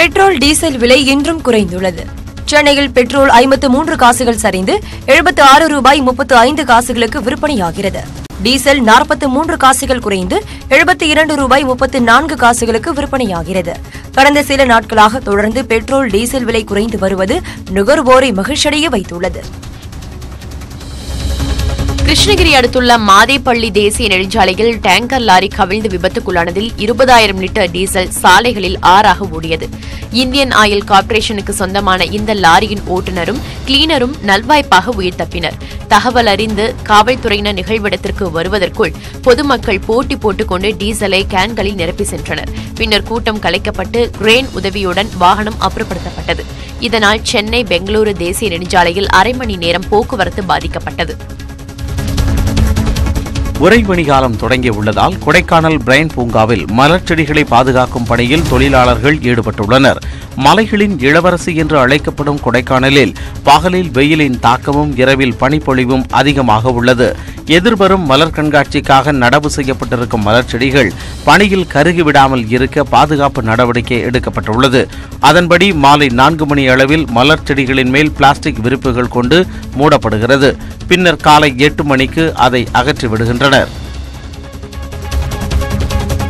Petrol diesel விலை இன்றும் குறைந்துள்ளது. சென்னையில் பெட்ரோல் ஐம்பத்து மூன்று காசுகள் சரிந்து எழுபத்து ஆறு ரூபாய் முப்பத்து ஐந்து காசுகளுக்கு விற்பனையாகிறது. டீசல் நாற்பத்து மூன்று காசுகள் குறைந்து எழுபத்தி இரண்டு ரூபாய் முப்பத்து நான்கு காசுகளுக்கு விற்பனையாகிறது. கடந்த சில நாட்களாக தொடர்ந்து பெட்ரோல் டீசல் விலை குறைந்து வருவது நுகர்வோரை மகிழ்ச்சியடைய வைத்துள்ளது. கிருஷ்ணகிரி அடுத்துள்ள மாதேப்பள்ளி தேசிய நெடுஞ்சாலையில் டேங்கர் லாரி கவிழ்ந்து விபத்துக்குள்ளானதில் இருபதாயிரம் லிட்டர் டீசல் சாலைகளில் ஆறாக ஓடியது. இந்தியன் ஆயில் கார்ப்பரேஷனுக்கு சொந்தமான இந்த லாரியின் ஓட்டுநரும் கிளீனரும் நல்வாய்ப்பாக உயிர் தப்பினர். தகவல் அறிந்து காவல்துறையினர் நிகழ்விடத்திற்கு வருவதற்குள் பொதுமக்கள் போட்டி போட்டுக்கொண்டு டீசலை கேன்களில் நிரப்பி சென்றனர். பின்னர் கூட்டம் கலைக்கப்பட்டு கிரேன் உதவியுடன் வாகனம் அப்புறப்படுத்தப்பட்டது. இதனால் சென்னை பெங்களூரு தேசிய நெடுஞ்சாலையில் அரை மணி நேரம் போக்குவரத்து பாதிக்கப்பட்டது. உறைபனி காலம் தொடங்கி உள்ளதால் கொடைக்கானல் பிரைன் பூங்காவில் மலர் செடிகளை பாதுகாக்கும் பணியில் தொழிலாளர்கள் ஈடுபட்டுள்ளனர். மலைகளின் இளவரசி என்று அழைக்கப்படும் கொடைக்கானலில் பகலில் வெயிலின் தாக்கமும் இரவில் பனிப்பொழிவும் அதிகமாக உள்ளது. எதிர்வரும் மலர் கண்காட்சிக்காக நடவு செய்யப்பட்டிருக்கும் மலர் செடிகள் பனியில் கருகிவிடாமல் இருக்க பாதுகாப்பு நடவடிக்கை எடுக்கப்பட்டுள்ளது. அதன்படி மாலை நான்கு மணி அளவில் மலர் செடிகளின் மேல் பிளாஸ்டிக் விரிப்புகள் கொண்டு மூடப்படுகிறது. பின்னர் காலை எட்டு மணிக்கு அதை அகற்றி விடுகின்றனர்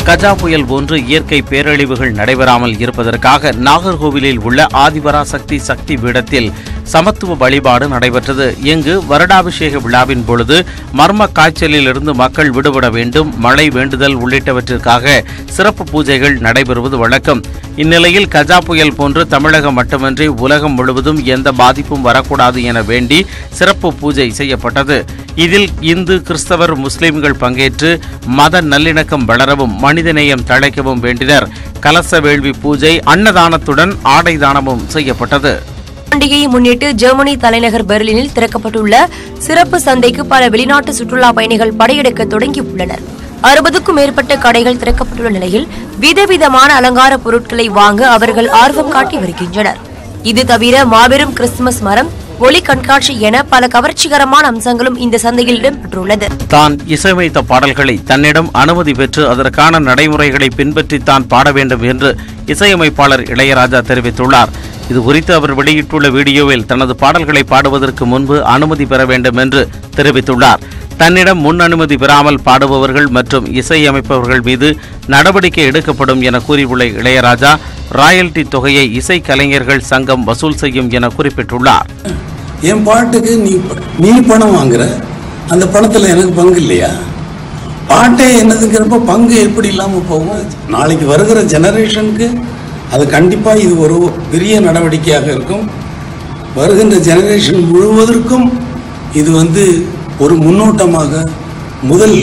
கஜா புயல் போன்று இயற்கை பேரழிவுகள் நடைபெறாமல் இருப்பதற்காக நாகர்கோவிலில் உள்ள ஆதிபராசக்தி சக்தி பீடத்தில் சமத்துவ வழிபாடு நடைபெற்றது. இங்கு வருடாபிஷேக விழாவின் பொழுது மர்ம காய்ச்சலிலிருந்து மக்கள் விடுபட வேண்டும் மழை வேண்டுதல் உள்ளிட்டவற்றிற்காக சிறப்பு பூஜைகள் நடைபெறுவது வழக்கம். இந்நிலையில் கஜா புயல் போன்று தமிழகம் மட்டுமின்றி உலகம் முழுவதும் எந்த பாதிப்பும் வரக்கூடாது என வேண்டி சிறப்பு பூஜை செய்யப்பட்டது. இதில் இந்து கிறிஸ்தவர் முஸ்லிம்கள் பங்கேற்று மத நல்லிணக்கம் வளரவும் மனிதநேயம் தழைக்கவும் வேண்டினர். கலச வேள்வி பூஜை அன்னதானத்துடன் ஆடை தானமும் செய்யப்பட்டது. பண்டிகையை முன்னிட்டு ஜெர்மனி தலைநகர் பெர்லினில் திறக்கப்பட்டுள்ள சிறப்பு சந்தைக்கு பல வெளிநாட்டு சுற்றுலா பயணிகள் படையெடுக்க தொடங்கியுள்ளனர். அறுபதுக்கும் மேற்பட்ட கடைகள் திறக்கப்பட்டுள்ள நிலையில் விதவிதமான அலங்கார பொருட்களை வாங்க அவர்கள் ஆர்வம் காட்டி வருகின்றனர். இது தவிர மாபெரும் கிறிஸ்துமஸ் மரம் ஒளி கண்காட்சி என பல கவர்ச்சிகரமான அம்சங்களும் இந்த சந்தையில் இடம்பெற்றுள்ளது. தான் இசையமைத்த பாடல்களை தன்னிடம் அனுமதி பெற்று அதற்கான நடைமுறைகளை பின்பற்றித்தான் பாட வேண்டும் என்று இசையமைப்பாளர் இளையராஜா தெரிவித்துள்ளார். இது குறித்து அவர் வெளியிட்டுள்ள வீடியோவில் தனது பாடல்களை பாடுவதற்கு முன்பு அனுமதி பெற வேண்டும் என்று தெரிவித்துள்ளார். தன்னிடம் முன் அனுமதி பெறாமல் பாடுபவர்கள் மற்றும் இசையமைப்பவர்கள் மீது நடவடிக்கை எடுக்கப்படும் என கூறியுள்ள இளையராஜா ராயல்டி தொகையை இசை கலைஞர்கள் சங்கம் வசூல் செய்யும் என குறிப்பிட்டுள்ளார். என் பாட்டுக்கு நீ நீ பணம் வாங்குற? அந்த பணத்தில் எனக்கு பங்கு இல்லையா? பாட்டே என்னதுங்கிறப்ப பங்கு எப்படி இல்லாமல் போகும்? நாளைக்கு வருகிற ஜெனரேஷனுக்கு அது கண்டிப்பாக இது ஒரு பெரிய நடவடிக்கையாக இருக்கும். வருகின்ற ஜெனரேஷன் முழுவதற்கும் இது வந்து ஒரு முன்னோட்டமாக முதல்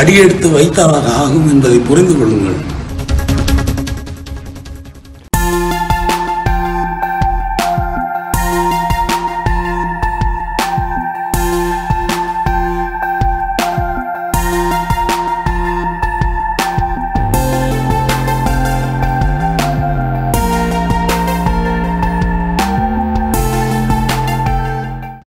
அடியெடுத்து வைத்ததாக ஆகும் என்பதை புரிந்து கொள்ளுங்கள்.